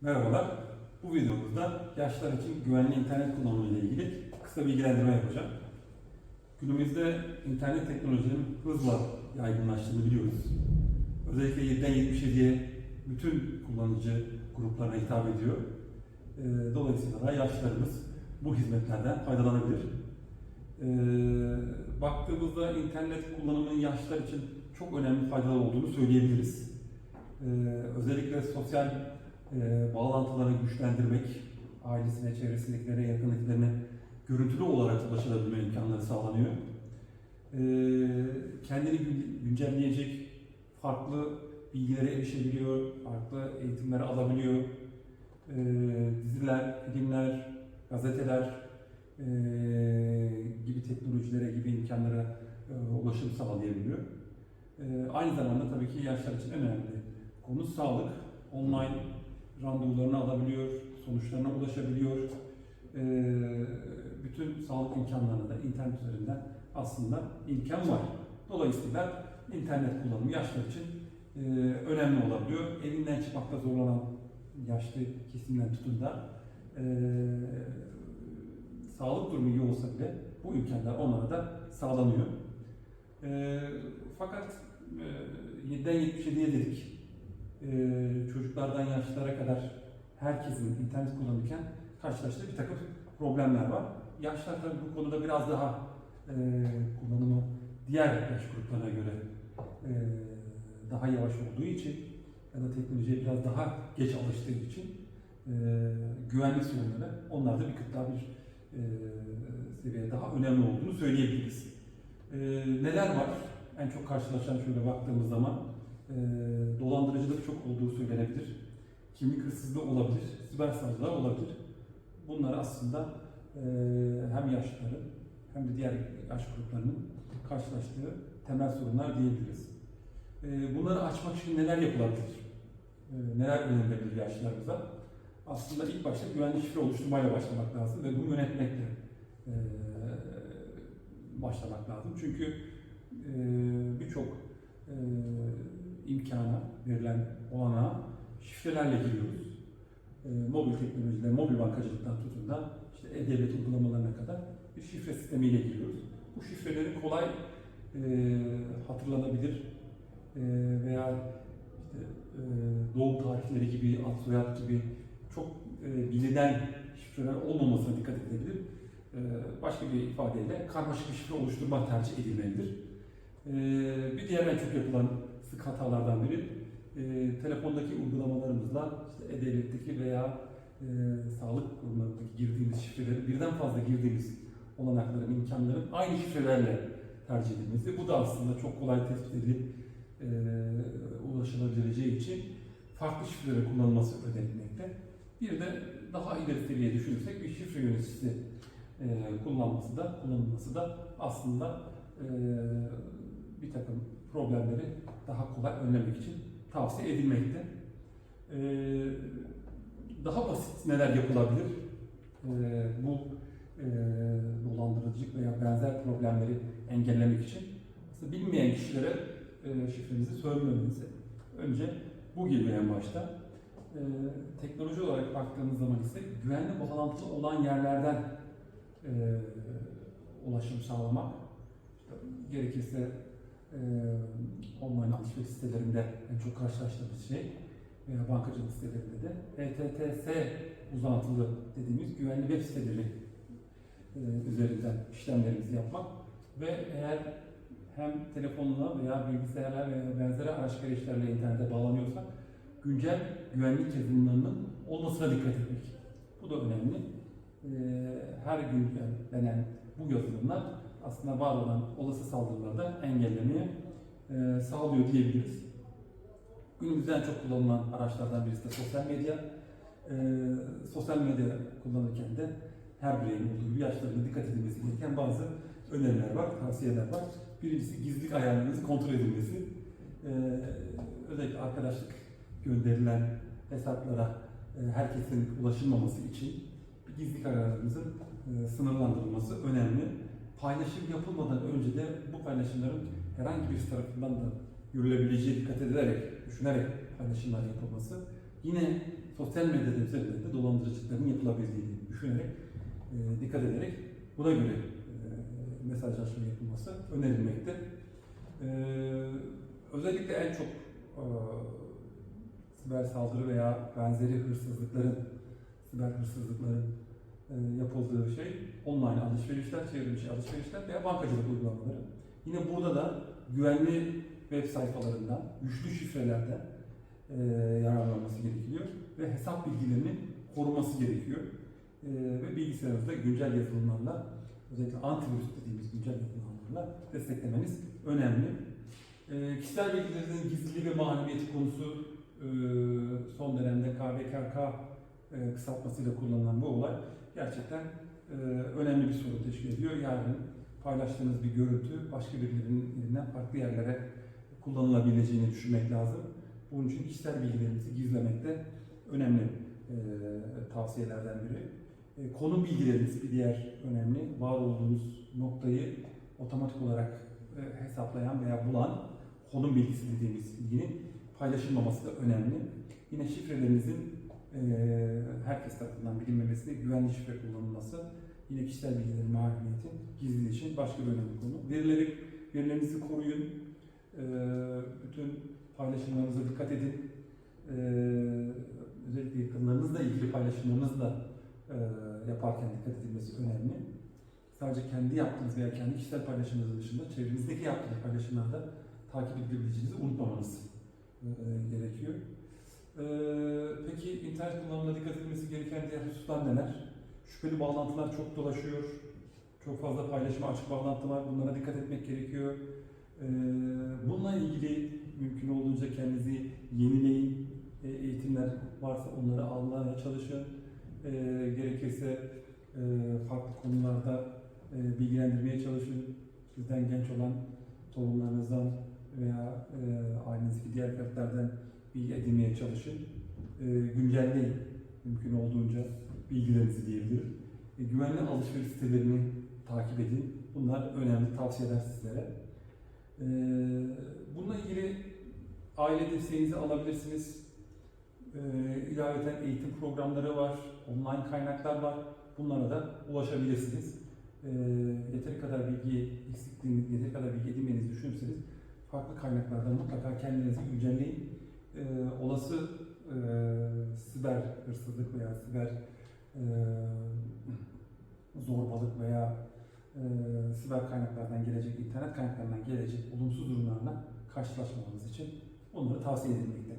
Merhabalar. Bu videomuzda yaşlar için güvenli internet kullanımı ile ilgili kısa bilgilendirme yapacağım. Günümüzde internet teknolojilerinin hızla yaygınlaştığını biliyoruz. Özellikle 7'den 77'ye bütün kullanıcı gruplarına hitap ediyor. Ee, Dolayısıyla da yaşlarımız bu hizmetlerden faydalanabilir. Ee, Baktığımızda internet kullanımının yaşlar için çok önemli faydalar olduğunu söyleyebiliriz. Ee, Özellikle sosyal e, bağlantılarını güçlendirmek, ailesine, çevresindekilere, yakındakilerine görüntülü olarak ulaşılabilme imkanları sağlanıyor. Ee, kendini gün- güncelleyecek farklı bilgilere erişebiliyor, farklı eğitimleri alabiliyor. Ee, diziler, filmler, gazeteler e, gibi teknolojilere, gibi imkanlara e, ulaşım sağlayabiliyor. E, aynı zamanda tabii ki yaşlar için önemli konu sağlık. Online randevularını alabiliyor, sonuçlarına ulaşabiliyor. E, bütün sağlık imkanlarına da internet üzerinden aslında imkan var. Dolayısıyla internet kullanımı yaşlar için e, önemli olabiliyor. Evinden çıkmakta zorlanan yaşlı kesimden tutun da e, sağlık durumu iyi olsa bile bu imkanlar onlara da sağlanıyor. E, fakat e, 7'den 77'ye dedik. E, çocuklardan yaşlılara kadar herkesin internet kullanırken karşılaştığı bir takım problemler var. Yaşlar tabii bu konuda biraz daha e, kullanımı diğer yaş gruplarına göre e, daha yavaş olduğu için ya da teknolojiye biraz daha geç alıştığı için güvenlik sorunları onlarda bir kıt daha bir seviye daha önemli olduğunu söyleyebiliriz. Neler var? En çok karşılaşan şöyle baktığımız zaman çok olduğu söylenebilir. Kimlik hırsızlığı olabilir, siber saldırılar olabilir. Bunlar aslında e, hem yaşlıların hem de diğer yaş gruplarının karşılaştığı temel sorunlar diyebiliriz. E, bunları açmak için neler yapılabilir? E, neler önerilebilir yaşlılarımıza? Aslında ilk başta güvenli şifre oluşturmayla başlamak lazım ve bunu yönetmekle e, başlamak lazım. Çünkü e, birçok e, imkana verilen olanağa şifrelerle giriyoruz. E, mobil teknolojide, mobil bankacılıktan tutun da işte e-devlet uygulamalarına kadar bir şifre sistemiyle giriyoruz. Bu şifrelerin kolay e, hatırlanabilir e, veya işte, e, doğum tarihleri gibi, ad soyad gibi çok e, bilinen şifreler olmamasına dikkat edilebilir. E, başka bir ifadeyle karmaşık bir şifre oluşturmak tercih edilmelidir. E, bir diğer en çok yapılan sık hatalardan biri e, telefondaki uygulamalarımızla işte e-devletteki veya e, sağlık kurumlarındaki girdiğimiz şifreleri birden fazla girdiğimiz olanakların, imkanların aynı şifrelerle tercih edilmesi. Bu da aslında çok kolay tespit edilip e, ulaşılabileceği için farklı şifreleri kullanılması önerilmekte. Bir de daha ileri seviyeye düşünürsek bir şifre yöneticisi e, kullanması da kullanılması da aslında e, bir takım problemleri daha kolay önlemek için tavsiye edilmekte. E, daha basit neler yapılabilir? E, bu e, dolandırıcılık veya benzer problemleri engellemek için aslında bilmeyen kişilere e, şifrenizi söylememenizi önce bu geliyor en başta. E, teknoloji olarak baktığımız zaman ise güvenli bağlantılı olan yerlerden e, ulaşım sağlamak. Gerekirse online alışveriş sitelerinde en çok karşılaştığımız şey veya bankacılık sitelerinde de HTTS uzantılı dediğimiz güvenli web siteleri e, üzerinden işlemlerimizi yapmak ve eğer hem telefonla veya bilgisayarla veya benzeri araç gereçlerle internete bağlanıyorsak güncel güvenlik yazılımlarının olmasına dikkat etmek. Bu da önemli. E, her güncellenen bu yazılımlar aslında var olan olası saldırıları da engellemeye e, sağlıyor diyebiliriz. Günümüzde en çok kullanılan araçlardan birisi de sosyal medya. E, sosyal medya kullanırken de her bireyin olduğu gibi dikkat edilmesi gereken bazı öneriler var, tavsiyeler var. Birincisi gizlilik ayarlarınızın kontrol edilmesi. E, özellikle arkadaşlık gönderilen hesaplara e, herkesin ulaşılmaması için gizlilik ayarlarımızın e, sınırlandırılması önemli. Paylaşım yapılmadan önce de bu paylaşımların herhangi bir tarafından da görülebileceği dikkat edilerek, düşünerek paylaşımlar yapılması. Yine sosyal medya üzerinde de dolandırıcılıkların yapılabildiğini düşünerek, e, dikkat ederek buna göre e, mesajlaşma yapılması önerilmekte. E, özellikle en çok e, siber saldırı veya benzeri hırsızlıkların, siber hırsızlıkların yapıldığı şey online alışverişler, çevrimiçi alışverişler veya bankacılık uygulamaları. Yine burada da güvenli web sayfalarından, güçlü şifrelerden e, yararlanması gerekiyor ve hesap bilgilerinin korunması gerekiyor. E, ve bilgisayarınızda güncel yazılımlarla, özellikle antivirüs dediğimiz güncel yazılımlarla desteklemeniz önemli. E, kişisel bilgilerinizin gizliliği ve mahremiyeti konusu e, son dönemde KVKK e, kısaltmasıyla kullanılan bu olay gerçekten e, önemli bir sorun teşkil ediyor. Yarın paylaştığınız bir görüntü başka birilerinin elinden farklı yerlere kullanılabileceğini düşünmek lazım. Bunun için kişisel bilgilerimizi gizlemekte önemli e, tavsiyelerden biri. E, konum bilgileriniz bir diğer önemli. Var olduğunuz noktayı otomatik olarak e, hesaplayan veya bulan konum bilgisi dediğimiz bilginin paylaşılmaması da önemli. Yine şifrelerinizin herkes tarafından bilinmemesi ve güvenli şifre kullanılması yine kişisel bilgilerin mahremiyeti gizliliği için başka bir önemli konu. Verileri, verilerinizi koruyun. E, bütün paylaşımlarınıza dikkat edin. E, özellikle yakınlarınızla ilgili paylaşımlarınızı e, yaparken dikkat edilmesi önemli. Sadece kendi yaptığınız veya kendi kişisel paylaşımınız dışında çevrenizdeki yaptığınız paylaşımlarda takip edilebileceğinizi unutmamanız e, gerekiyor. E, peki internet kullanımında dikkat edilmesi gereken diğer hususlar neler? Şüpheli bağlantılar çok dolaşıyor. Çok fazla paylaşıma açık bağlantı var. Bunlara dikkat etmek gerekiyor. E, bununla ilgili mümkün olduğunca kendinizi yenileyin. E, eğitimler varsa onları almaya çalışın. Gerekirse e, farklı konularda e, bilgilendirmeye çalışın. Sizden genç olan torunlarınızdan veya e, ailenizdeki diğer fertlerden bilgi edinmeye çalışın. E, güncelleyin mümkün olduğunca bilgilerinizi diyebilirim. E, güvenli alışveriş sitelerini takip edin. Bunlar önemli tavsiyeler sizlere. E, bununla ilgili aile desteğinizi alabilirsiniz. E, ilaveten eğitim programları var, online kaynaklar var. Bunlara da ulaşabilirsiniz. E, yeteri kadar bilgi eksikliğiniz, yeteri kadar bilgi edinmenizi düşünürseniz farklı kaynaklardan mutlaka kendinizi güncelleyin. E, olası e, siber hırsızlık veya siber e, zorbalık veya e, siber kaynaklardan gelecek, internet kaynaklarından gelecek olumsuz durumlarla karşılaşmamanız için bunları tavsiye edilmekte.